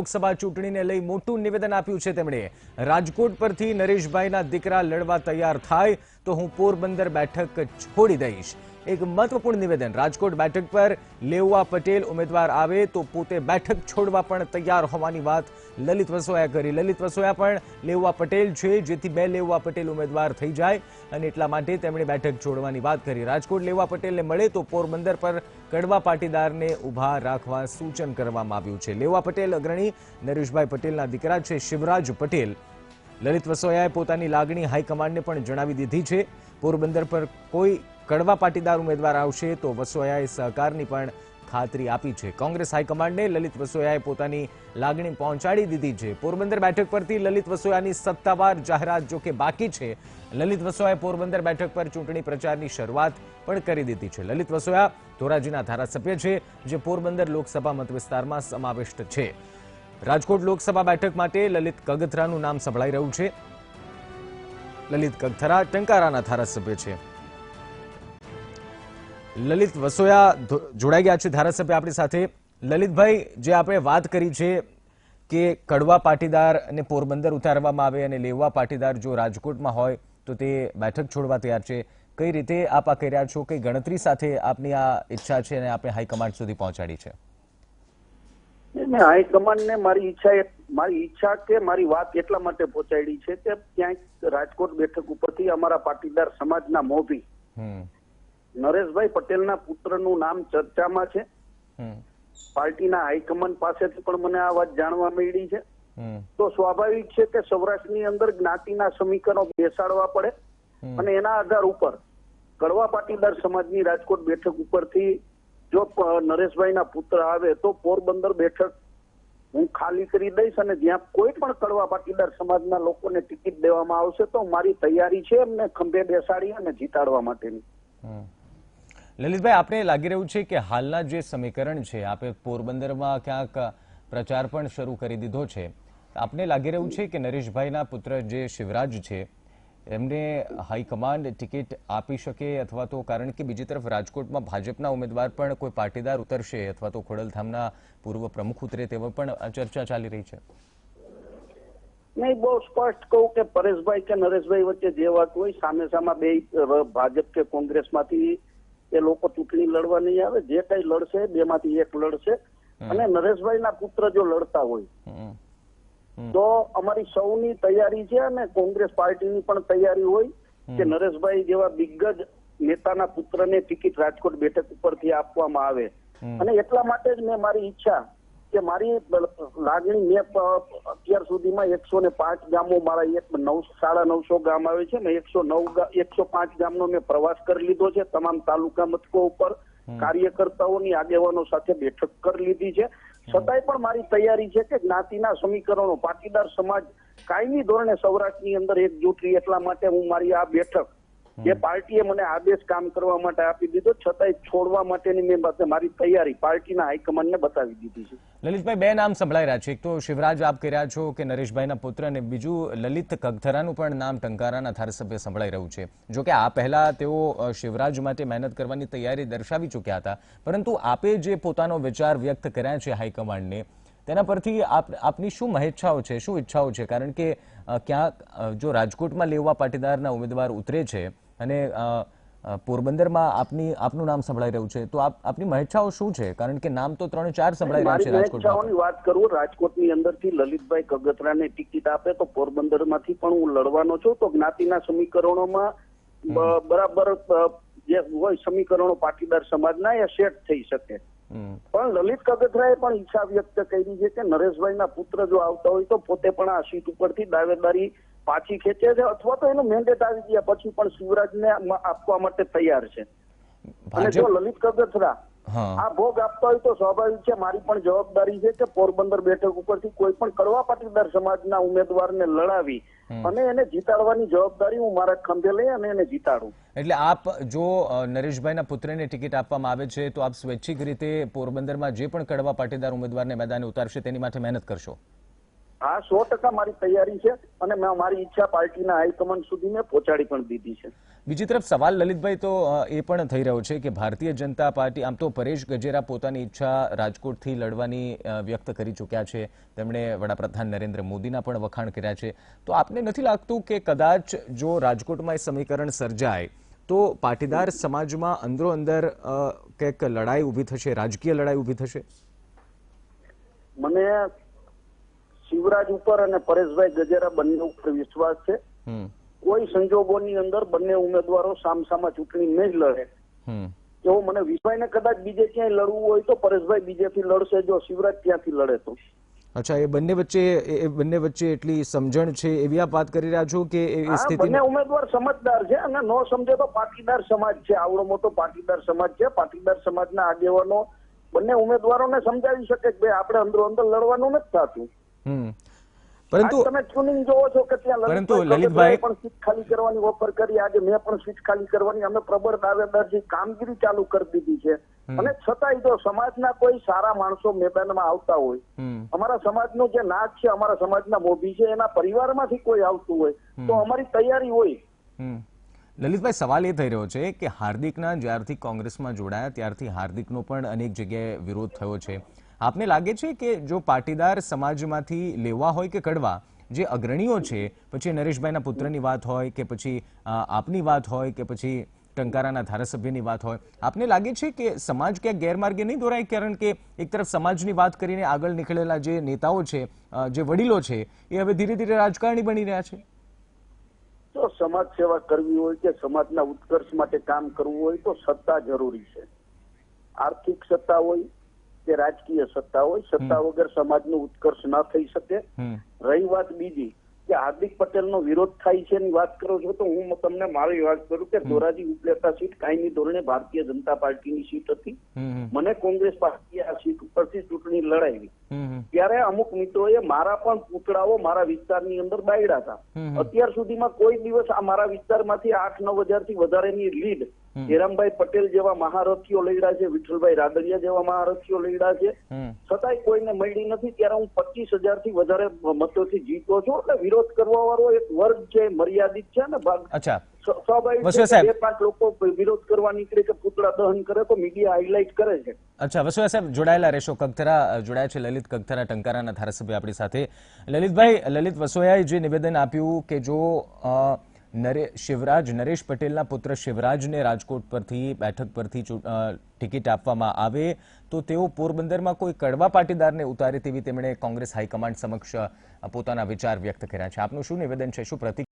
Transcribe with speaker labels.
Speaker 1: લોકસભા ચૂંટણીને લઈ મોટું નિવેદન આપ્યું છે તેમણે. રાજકોટ પરથી નરેશભાઈના દીકરા લડવા તૈયાર થાય તો હું પોરબંદર બેઠક છોડી દઈશ. એક મહત્વપૂર્ણ નિવેદન. રાજકોટ બેઠક પર લેવા પટેલ ઉમેદવાર આવે તો પોતે બેઠક છોડવા પણ તૈયાર હોવાની વાત લલિત વસોયા કરી. લલિત વસોયા પણ લેવા પટેલ છે, જેથી બે લેવા પટેલ ઉમેદવાર થઈ જાય અને એટલા માટે તેમણે બેઠક છોડવાની વાત કરી. રાજકોટ લેવા પટેલને મળે તો પોરબંદર પર કડવા પાટીદારને ઊભા રાખવા સૂચન કરવામાં આવ્યું છે. લેવા પટેલ અગ્રણી નરેશભાઈ પટેલના દીકરા છે, શિવરાજ પટેલ. લલિત વસોયાએ પોતાની લાગણી હાઈકમાન્ડને પણ જણાવી દીધી છે. પોરબંદર પર કોઈ કડવા પાટીદાર ઉમેદવાર આવશે તો વસોયાએ સહકારની પણ ખાતરી આપી છે. કોંગ્રેસ હાઈકમાન્ડને લલિત વસોયાએ પોતાની લાગણી પહોંચાડી દીધી છે. પોરબંદર બેઠક પરથી લલિત વસોયાની સત્તાવાર જાહેરાત જોકે બાકી છે, લલિત વસોયાએ પોરબંદર બેઠક પર ચૂંટણી પ્રચારની શરૂઆત પણ કરી દીધી છે. લલિત વસોયા ધોરાજીના ધારાસભ્ય છે, જે પોરબંદર લોકસભા મતવિસ્તારમાં સમાવિષ્ટ છે. રાજકોટ લોકસભા બેઠક માટે લલિત કગથરાનું નામ સંભળાઈ રહ્યું છે. લલિત કગથરા ટંકારાના ધારાસભ્ય છે. લલિત વસોયા જોડાઈ ગયા છે ધારાસભ્ય આપણી સાથે. લલિતભાઈ, જે આપણે વાત કરી છે કે કડવા પાટીદાર અને પોરબંદર ઉતારવામાં આવે અને લેવા પાટીદાર જો રાજકોટમાં હોય, તો તે બેઠક છોડવા તૈયાર છે. કઈ રીતે આપ આ રહ્યા છો? કઈ ગણતરી સાથે આપની આ ઈચ્છા છે અને આપણે હાઈકમાન્ડ સુધી પહોંચાડી છે?
Speaker 2: હાઈકમાન્ડ ને મારી ઈચ્છા એ- મારી ઈચ્છા કે મારી વાત એટલા માટે પહોંચાડી છે કે ક્યાંક રાજકોટ બેઠક ઉપરથી અમારા પાટીદાર સમાજના મોભી નરેશભાઈ પટેલના પુત્રનું નામ ચર્ચામાં છે. પાર્ટીના હાઈકમાન્ડ પાસેથી પણ મને આ વાત જાણવા મળી છે. તો સ્વાભાવિક છે કે સૌરાષ્ટ્રની અંદર જ્ઞાતિના સમીકરણો બેસાડવા પડે અને એના આધાર ઉપર કડવા પાટીદાર સમાજની રાજકોટ બેઠક ઉપરથી જો નરેશભાઈના પુત્ર આવે તો પોરબંદર બેઠક હું ખાલી કરી દઈશ અને જ્યાં કોઈ પણ કડવા પાટીદાર સમાજના લોકોને ટિકિટ દેવામાં આવશે તો મારી તૈયારી છે એમને ખંભે બેસાડી અને જીતાડવા માટેની.
Speaker 1: લલિતભાઈ, આપણે લાગી રહ્યું છે કે હાલના જે સમીકરણ છે, આપે પોરબંદરમાં ક્યાંક પ્રચાર પણ શરૂ કરી દીધો છે આપને લાગી રહ્યું છે કે નરેશભાઈના પુત્ર જે શિવરાજ છે એમને હાઈકમાન્ડ ટિકિટ આપી શકે અથવા તો કારણ કે બીજી તરફ રાજકોટમાં ભાજપના ઉમેદવાર પણ કોઈ પાટીદાર ઉતરશે અથવા તો ખોડલધામના પૂર્વ પ્રમુખ ઉતરે તેવા પણ ચર્ચા ચાલી રહી છે.
Speaker 2: નહીં બહુ સ્પષ્ટ કહું કે પરેશભાઈ કે નરેશભાઈ વચ્ચે જે વાત હોય સામે સામા બે ભાજપ કે કોંગ્રેસમાંથી એ લોકો ચૂંટણી લડવા નહીં આવે. જે કઈ લડશે બેમાંથી એક લડશે. અને નરેશભાઈના પુત્ર જો લડતા હોય. તો અમારી સૌની તૈયારી છે અને કોંગ્રેસ પાર્ટીની પણ તૈયારી હોય કે નરેશભાઈ જેવા દિગ્ગજ નેતાના પુત્રને ટિકિટ રાજકોટ બેઠક ઉપરથી આપવામાં આવે. અને એટલા માટે જ મેં મારી ઈચ્છા કે મારી લાગણી મેં અત્યાર સુધીમાં એકસો ને પાંચ ગામો મારા એક નવ સાડા નવસો ગામ આવે છે મેં એકસો નવ એકસો પાંચ ગામનો મેં પ્રવાસ કરી લીધો છે. તમામ તાલુકા મથકો ઉપર કાર્યકર્તાઓની આગેવાનો સાથે બેઠક કરી લીધી છે. છતાંય પણ મારી તૈયારી છે કે જ્ઞાતિના સમીકરણો, પાટીદાર સમાજ કાયમી ધોરણે સૌરાષ્ટ્રની અંદર એકજૂટ રહી એટલા માટે હું મારી આ બેઠક જે પાર્ટીએ મને આદેશ કામ કરવા માટે આપી દીધો છતાંય છોડવા માટેની મેં મારી તૈયારી પાર્ટીના હાઈકમાન્ડને બતાવી દીધી છે.
Speaker 1: લલિતભાઈ બે નામ સંભળાઈ રહ્યા છે. એક તો શિવરાજ આપ કહી રહ્યા છો કે નરેશભાઈના પુત્ર અને બીજું લલિત કગથરાનું પણ નામ ટંકારાના ધારાસભ્ય સંભળાઈ રહ્યું છે. જો કે આ પહેલા તેઓ શિવરાજ માટે મહેનત કરવાની તૈયારી દર્શાવી ચૂક્યા હતા. પરંતુ આપે જે પોતાનો વિચાર વ્યક્ત કર્યા છે હાઈકમાન્ડને તેના પરથી આપ આપની શું મહેચ્છાઓ છે શું ઈચ્છાઓ છે? કારણ કે ક્યાંક જો રાજકોટમાં લેવા પાટીદારના ઉમેદવાર ઉતરે છે અને પોરબંદરમાં આપની આપનું નામ સંભળાઈ રહ્યું છે. તો આપ આપની મહેચ્છાઓ શું છે? કારણ કે નામ તો ત્રણ ચાર સંભળાઈ રહ્યા છે રાજકોટમાં.
Speaker 2: વાત કરું રાજકોટની અંદરથી લલિતભાઈ કગતરાને ટિકિટ આપે તો પોરબંદરમાંથી પણ હું લડવાનો છું. તો જ્ઞાતિના સમીકરણોમાં બરાબર જે હોય સમીકરણો પાટીદાર સમાજના એ સેટ થઈ શકે. પણ લલિત કગથરાએ પણ ઈચ્છા વ્યક્ત કરી છે કે નરેશભાઈના પુત્ર જો આવતા હોય તો પોતે પણ આ સીટ ઉપરથી દાવેદારી પાછી ખેંચે છે અથવા તો એનો મેન્ડેટ આવી ગયા પછી પણ શિવરાજને આપવા માટે તૈયાર છે. અને જો લલિત કગથરા આ ભોગ આપતા હોય તો સ્વાભાવિક છે મારી પણ જવાબદારી છે કે પોરબંદર બેઠક ઉપરથી કોઈ પણ કડવા પાટીદાર સમાજના ઉમેદવારને લડાવી અને એને જીતાડવાની જવાબદારી હું મારા ખંભે લઈ અને એને જીતાડું.
Speaker 1: એટલે આપ જો નરેશભાઈના પુત્રને ટિકિટ આપવામાં આવે છે તો આપ સ્વૈચ્છિક રીતે પોરબંદરમાં જે પણ કડવા પાટીદાર ઉમેદવારને મેદાને ઉતારશે તેની માટે મહેનત કરશો.
Speaker 2: આ સો ટકા મારી તૈયારી છે અને મેં મારી ઈચ્છા પાર્ટીના હાઈકમાન્ડ સુધી મેં પહોંચાડી પણ દીધી છે.
Speaker 1: બીજી તરફ સવાલ લલિતભાઈ તો એ પણ થઈ રહ્યો છે કે ભારતીય જનતા પાર્ટી આમ તો પરેશ ગજેરા પોતાની ઈચ્છા રાજકોટથી લડવાની વ્યક્ત કરી ચૂક્યા છે. તેમણે વડાપ્રધાન નરેન્દ્ર મોદીના પણ વખાણ કર્યા છે. તો આપને નથી લાગતું કે કદાચ જો રાજકોટમાં એ સમીકરણ સર્જાય તો પાટીદાર સમાજમાં અંદરો અંદર કંઈક લડાઈ ઊભી થશે રાજકીય લડાઈ ઊભી થશે?
Speaker 2: મને શિવરાજ ઉપર અને પરેશભાઈ ગજેરા બંને ઉપર વિશ્વાસ છે. કોઈ સંજોગોની અંદર બંને ઉમેદવારો સામસામા ચૂંટણી નહીં લડે. એવો મને વિશ્વાસને કદાચ બીજે ક્યાંય લડવું હોય તો પરેશભાઈ બીજેથી લડશે જો શિવરાજ ત્યાંથી લડે તો.
Speaker 1: અચ્છા એ બંને વચ્ચે એ બંને વચ્ચે એટલી સમજણ છે એવી આપ વાત કરી રહ્યા છો કે એ- સ્થિતિ
Speaker 2: બંને ઉમેદવાર સમજદાર છે અને નો સમજે તો પાટીદાર સમાજ છે. આવડો મોટો પાટીદાર સમાજ છે. પાટીદાર સમાજના આગેવાનો બંને ઉમેદવારોને સમજાવી શકે કે ભાઈ આપણે અંદરો અંદર લડવાનું નથી થતું.
Speaker 1: પરંતુ
Speaker 2: તમે ટ્યુનિંગ જોવો છો કે ત્યાં
Speaker 1: પરંતુ
Speaker 2: લલિતભાઈ પણ સીટ ખાલી કરવાની ઓફર કરી. આજે મેં પણ સીટ ખાલી કરવાની. અમે પ્રબળ દાવેદારથી કામગીરી ચાલુ કરી દીધી છે. અને છતાંય જો સમાજના કોઈ સારા માણસો મેદાનમાં આવતા હોય અમારા સમાજનું જે નાચ છે અમારા સમાજના મોભી છે એના પરિવારમાંથી કોઈ આવતું હોય તો અમારી તૈયારી હોય.
Speaker 1: લલિતભાઈ સવાલ એ થઈ રહ્યો છે કે હાર્દિકના જ્યારથી કોંગ્રેસમાં જોડાયા ત્યારથી હાર્દિકનો પણ અનેક જગ્યાએ વિરોધ થયો છે. આપને લાગે છે કે જો પાટીદાર સમાજમાંથી લેવા હોય કે કડવા, જે અગ્રણીઓ છે, પછી નરેશભાઈના પુત્રની વાત હોય કે પછી આપની વાત હોય કે પછી ટંકારાના ધારાસભ્યની વાત હોય, આપને લાગે છે કે સમાજ ક્યાંક ગેરમાર્ગે નહીં દોરાય? કારણ કે એક તરફ સમાજની વાત કરીને આગળ નીકળેલા જે નેતાઓ છે જે વડીલો છે, એ હવે ધીરે ધીરે રાજકારણી બની રહ્યા છે.
Speaker 2: જો સમાજ સેવા કરવી હોય કે સમાજના ઉત્કર્ષ માટે કામ કરવું હોય તો સત્તા જરૂરી છે. આર્થિક સત્તા હોય કે રાજકીય સત્તા હોય સત્તા વગર સમાજનો ઉત્કર્ષ ના થઈ શકે. રહી વાત બીજી કે હાર્દિક પટેલનો વિરોધ થાય છે એની વાત કરો છો તો હું તમને મારી વાત કરું કે ધોરાજી ઉપલેટા સીટ કાયમી ધોરણે ભારતીય જનતા પાર્ટીની સીટ હતી. મને કોંગ્રેસ પાર્ટીએ આ સીટ ઉપરથી ચૂંટણી લડાવી. ત્યારે અમુક મિત્રોએ મારા પણ પૂતળાઓ મારા વિસ્તારની અંદર બાયડા હતા. અત્યાર સુધીમાં કોઈ દિવસ આ મારા વિસ્તારમાંથી આઠ નવ હજારથી વધારેની લીડ. હેરામભાઈ પટેલ જેવા મહારથીઓ લડ્યા છે વિઠ્ઠલભાઈ રાદડિયા જેવા મહારથીઓ લડ્યા છે. છતાંય કોઈને મળી નથી ત્યારે હું પચીસ હજારથી વધારે મતોથી જીતો છું. એટલે વિરોધ કરવા વાળો એક વર્ગ છે મર્યાદિત છે ને ભાગ સ્વાભાવિક છે. બે પાંચ લોકો વિરોધ કરવા નીકળે કે પૂતળા દહન કરે તો મીડિયા હાઇલાઇટ કરે છે.
Speaker 1: અચ્છા વસુયા સાહેબ જોડાયેલા રહેશો. કગથરા જોડાયા છે લલિત કગથરા ટંકારાના ધારાસભ્ય આપણી સાથે. લલિતભાઈ લલિત વસોયાએ જે નિવેદન આપ્યું કે જો નરે, શિવરાજ, નરેશ પટેલના પુત્ર શિવરાજને રાજકોટ પરથી, બેઠક પરથી ટિકિટ આપવામાં આવે તો તેઓ પોરબંદરમાં કોઈ કડવા પાટીદારને ઉતારે તેવી તેમણે કોંગ્રેસ હાઈકમાન્ડ સમક્ષ પોતાના વિચાર વ્યક્ત કર્યા છે. આપનું શું નિવેદન છે? શું પ્રતિક્રિયા